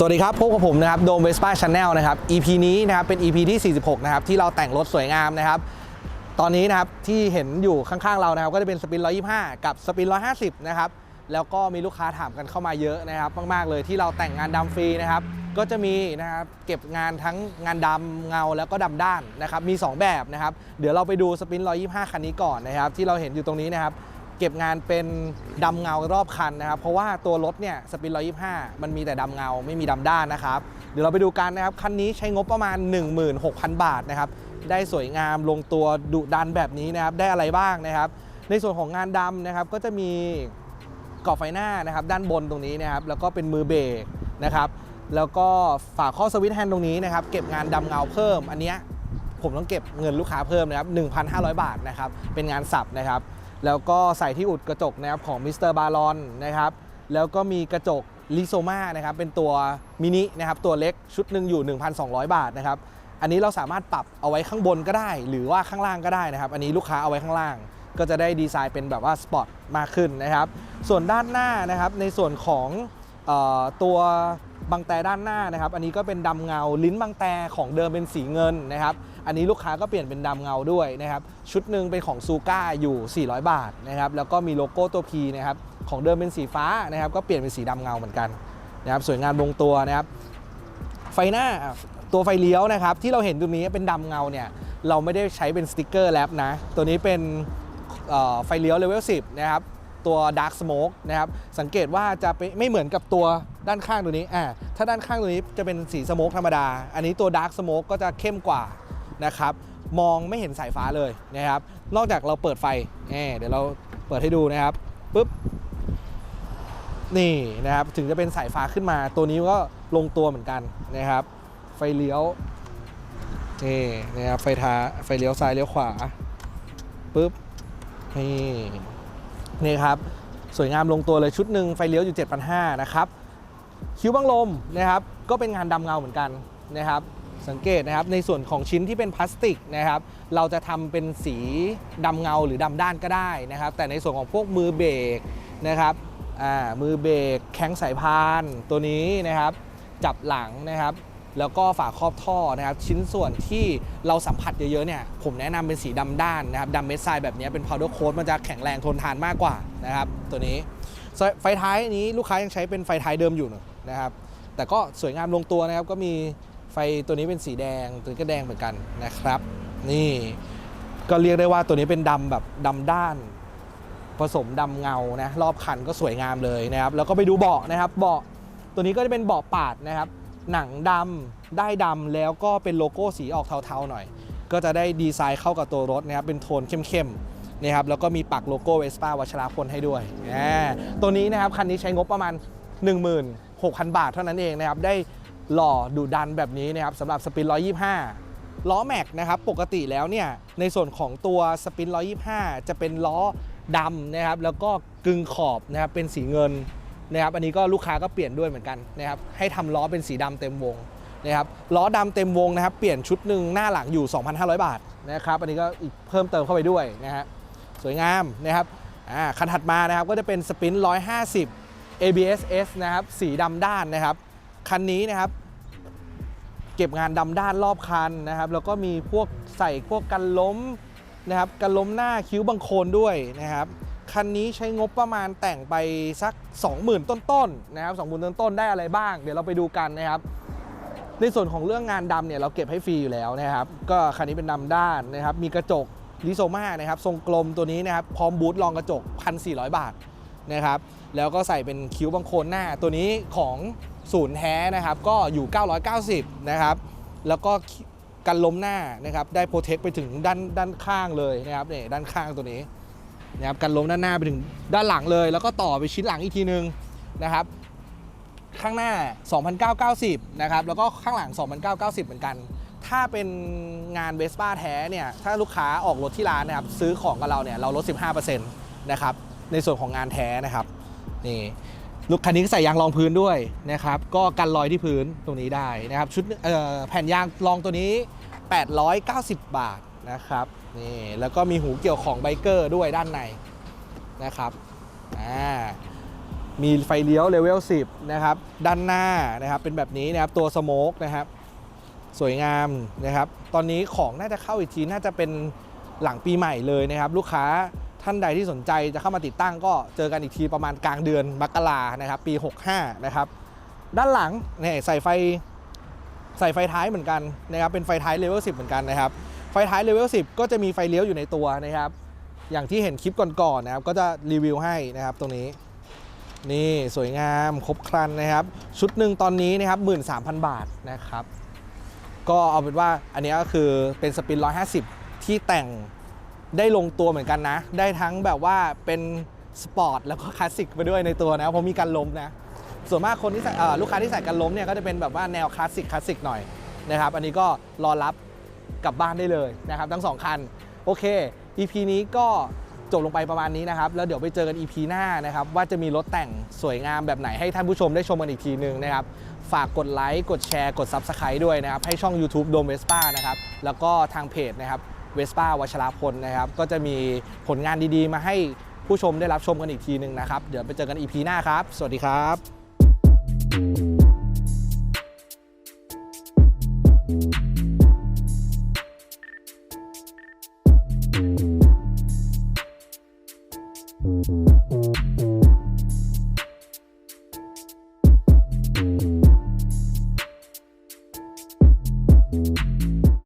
สวัสดีครับพบกับผมนะครับโดมเวสป้าชาแนลนะครับ EP นี้นะครับเป็น EP ที่ 46 นะครับที่เราแต่งรถสวยงามนะครับ ตอนนี้นะครับที่เห็นอยู่ข้างๆเรานะครับก็จะเป็นสปิน 125 กับสปิน 150 นะครับแล้วก็มีลูกค้าถามกันเข้ามาเยอะนะครับ มากๆเลยที่เราแต่งงานดำฟรีนะครับ ก็จะมีนะครับเก็บงานทั้งงานดำเงาแล้วก็ดำด้านนะครับมี 2 แบบนะครับ เดี๋ยวเราไปดูสปิน 125 คันนี้ก่อนนะครับ ที่เราเห็นอยู่ตรงนี้นะครับ เก็บงานเป็นดำเงารอบคันนะครับ เพราะว่าตัวรถเนี่ยสปิน125มันมีแต่ดำเงาไม่มีดำด้านนะครับ เดี๋ยวเราไปดูกันนะครับ คันนี้ใช้งบประมาณ 16,000 บาทนะครับ ได้สวยงามลงตัวดุดันแบบนี้นะครับ ได้อะไรบ้างนะครับ ในส่วนของงานดำนะครับก็จะมีกรอบไฟหน้านะครับ ด้านบนตรงนี้นะครับ แล้วก็เป็นมือเบรกนะครับ แล้วก็ฝาข้อสวิตช์แฮนด์ตรงนี้นะครับ เก็บงานดำเงาเพิ่ม อันเนี้ยผมต้องเก็บเงินลูกค้าเพิ่มนะครับ1,500 บาทนะครับ เป็นงานสับนะครับ แล้วก็ใส่ที่อุดกระจกนะครับของมิสเตอร์บารอนนะครับแล้วก็มีกระจกลิโซมานะครับเป็นตัวมินินะครับตัวเล็กชุดหนึ่งอยู่ 1,200 บาทนะครับอันนี้เราสามารถปรับเอาไว้ข้างบนก็ได้ หรือว่าข้างล่างก็ได้นะครับ อันนี้ลูกค้าเอาไว้ข้างล่าง ก็จะได้ดีไซน์เป็นแบบว่าสปอร์ตมากขึ้นนะครับ ส่วนด้านหน้านะครับในส่วนของออตัว บังแตด้านหน้านะครับ อันนี้ก็เป็นดำเงา ลิ้นบังแตของเดิมเป็นสีเงินนะครับ อันนี้ลูกค้าก็เปลี่ยนเป็นดำเงาด้วยนะครับ ชุดหนึ่งเป็นของซูก้าอยู่ 400 บาทนะครับ แล้วก็มีโลโก้ตัว P นะครับ ของเดิมเป็นสีฟ้านะครับ ก็เปลี่ยนเป็นสีดำเงาเหมือนกันนะครับ สวยงามลงตัวนะครับ ไฟหน้าตัวไฟเลี้ยวนะครับ ที่เราเห็นตรงนี้เป็นดำเงาเนี่ย เราไม่ได้ใช้เป็นสติกเกอร์แลปนะ ตัวนี้เป็นไฟเลี้ยวเลเวล10นะครับ ตัว Dark Smoke นะครับสังเกตว่าจะไม่ไม่เหมือนกับตัวด้านข้างตัวนี้อ่าถ้าด้านข้างตัวนี้จะเป็นสีสโมกธรรมดา อันนี้ตัว Dark Smoke ก็จะเข้มกว่านะครับมองไม่เห็นสายฟ้าเลยนะครับ นอกจากเราเปิดไฟแหมเดี๋ยวเราเปิดให้ดูนะครับปุ๊บนี่นะครับถึงจะเป็นสายฟ้าขึ้นมา ตัวนี้ก็ลงตัวเหมือนกันนะครับ ไฟเลี้ยวนี่นะครับไฟท้าไฟเลี้ยวซ้ายเลี้ยวขวาปุ๊บนี่ นี่ครับ สวยงามลงตัวเลยชุดหนึ่งไฟเลี้ยวอยู่ 7,500นะครับคิ้วบังลมนะครับก็เป็นงานดำเงาเหมือนกันนะครับ สังเกตนะครับในส่วนของชิ้นที่เป็นพลาสติกนะครับเราจะทำเป็นสีดำเงาหรือดำด้านก็ได้นะครับ แต่ในส่วนของพวกมือเบรกนะครับอ่ามือเบรกแข้งสายพานตัวนี้นะครับ จับหลังนะครับ แล้วก็ฝาครอบท่อนะครับชิ้นส่วนที่เราสัมผัสเยอะๆเนี่ยผมแนะนำเป็นสีดำด้านนะครับดำเม็ดทรายแบบนี้เป็น powder coat มันจะแข็งแรงทนทานมากกว่านะครับตัวนี้ไฟท้ายนี้ลูกค้ายังใช้เป็นไฟท้ายเดิมอยู่นะครับแต่ก็สวยงามลงตัวนะครับก็มีไฟตัวนี้เป็นสีแดงตัวนี้ก็แดงเหมือนกันนะครับ นี่ก็เรียกได้ว่าตัวนี้เป็นดำแบบดำด้าน ผสมดำเงานะรอบคันก็สวยงามเลยนะครับ แล้วก็ไปดูเบาะนะครับ เบาะตัวนี้ก็จะเป็นเบาะปาดนะครับ หนังดำได้ดำแล้วก็เป็นโลโก้สีออกเทาๆหน่อย ก็จะได้ดีไซน์เข้ากับตัวรถนะครับเป็นโทนเข้มๆนะครับแล้วก็มีปักโลโก้เวสป้าวัชราพลให้ด้วย ตัวนี้นะครับคันนี้ใช้งบประมาณ 16,000 บาทเท่านั้นเองนะครับ ได้หล่อดูดันแบบนี้นะครับสำหรับสปิน 125 ล้อแม็กนะครับ ปกติแล้วเนี่ย ในส่วนของตัวสปิน 125 จะเป็นล้อดำนะครับ แล้วก็กึงขอบนะครับเป็นสีเงิน นะครับอันนี้ก็ลูกค้าก็เปลี่ยนด้วยเหมือนกันนะครับให้ทำล้อเป็นสีดำเต็มวงนะครับล้อดำเต็มวงนะครับเปลี่ยนชุดหนึ่งหน้าหลังอยู่ 2,500 บาทนะครับอันนี้ก็อีกเพิ่มเติมเข้าไปด้วยนะฮะสวยงามนะครับคันถัดมานะครับก็จะเป็นสปิน150 ABS-S นะครับสีดำด้านนะครับคันนี้นะครับเก็บงานดำด้านรอบคันนะครับแล้วก็มีพวกใส่พวกกันล้มนะครับกันล้มหน้าคิ้วบังโคลนด้วยนะครับ คันนี้ใช้งบประมาณแต่งไปสัก 20,000 ต้นๆนะครับ20,000ต้นๆได้อะไรบ้าง เดี๋ยวเราไปดูกันนะครับ ในส่วนของเรื่องงานดำเนี่ยเราเก็บให้ฟรีอยู่แล้วนะครับ ก็คันนี้เป็นดำด้านนะครับ มีกระจกลิโซมานะครับทรงกลมตัวนี้นะครับพร้อมบูทรองกระจก 1,400 บาทนะครับแล้วก็ใส่เป็นคิ้วบังโคนหน้าตัวนี้ของศูนย์แท้นะครับ ก็อยู่ 990 นะครับ แล้วก็กันล้มหน้านะครับ ได้โปรเทคไปถึงด้านด้านข้างเลยนะครับเนี่ยด้านข้างตัวนี้ นะครับกันล้มด้านหน้าไปถึงด้านหลังเลย แล้วก็ต่อไปชิ้นหลังอีกทีนึงนะครับ ข้างหน้า 2,990 นะครับ แล้วก็ข้างหลัง 2,990 เหมือนกัน ถ้าเป็นงานเวสป้าแท้เนี่ย ถ้าลูกค้าออกรถที่ร้านนะครับ ซื้อของกับเราเนี่ย เราลด 15%นะครับ ในส่วนของงานแท้นะครับ นี่ลูกคันนี้ใส่ยางรองพื้นด้วยนะครับ ก็กันรอยที่พื้นตรงนี้ได้นะครับ ชุดแผ่นยางรองตัวนี้ 890 บาทนะครับ นี่แล้วก็มีหูเกี่ยวของไบเกอร์ด้วยด้านในนะครับอ่ามีไฟเลี้ยวเลเวล 10 นะครับ ด้านหน้านะครับเป็นแบบนี้นะครับตัวสโมกนะครับ สวยงามนะครับ ตอนนี้ของน่าจะเข้าอีกทีน่าจะเป็นหลังปีใหม่เลยนะครับ ลูกค้าท่านใดที่สนใจจะเข้ามาติดตั้งก็เจอกันอีกทีประมาณกลางเดือนมกรานะครับ ปี 65 นะครับ ด้านหลังเนี่ยใส่ไฟใส่ไฟท้ายเหมือนกันนะครับ เป็นไฟท้ายเลเวล 10 เหมือนกันนะครับ ไฟท้ายเลเวล10 ก็จะมีไฟเลี้ยวอยู่ในตัวนะครับ อย่างที่เห็นคลิปก่อนๆนะครับ ก็จะรีวิวให้นะครับตรงนี้ นี่สวยงามครบครันนะครับ ชุดหนึ่งตอนนี้นะครับ 13,000 บาทนะครับ ก็เอาเป็นว่าอันนี้ก็คือเป็นสปิน 150 ที่แต่งได้ลงตัวเหมือนกันนะ ได้ทั้งแบบว่าเป็นสปอร์ตแล้วก็คลาสสิกไปด้วยในตัวนะเพราะมีการล้มนะ ส่วนมากคนที่ลูกค้าที่ใส่กันล้มเนี่ยก็จะเป็นแบบว่าแนวคลาสสิกคลาสสิกหน่อยนะครับ อันนี้ก็รอรับ กลับบ้านได้เลยนะครับทั้งสองคัน โอเค EP นี้ก็จบลงไปประมาณนี้นะครับ แล้วเดี๋ยวไปเจอกัน EP หน้านะครับ ว่าจะมีรถแต่งสวยงามแบบไหนให้ท่านผู้ชมได้ชมกันอีกทีหนึงนะครับ ฝากกดไลค์กดแชร์กด Subscribe ด้วยนะครับ ให้ช่อง YouTube โดมเวสป้านะครับ แล้วก็ทางเพจนะครับเวสป้าวัชราพลนะครับ ก็จะมีผลงานดีๆ มาให้ผู้ชมได้รับชมกันอีกทีหนึ่งนะครับ เดี๋ยวไปเจอกัน EP หน้าครับ สวัสดีครับ Thank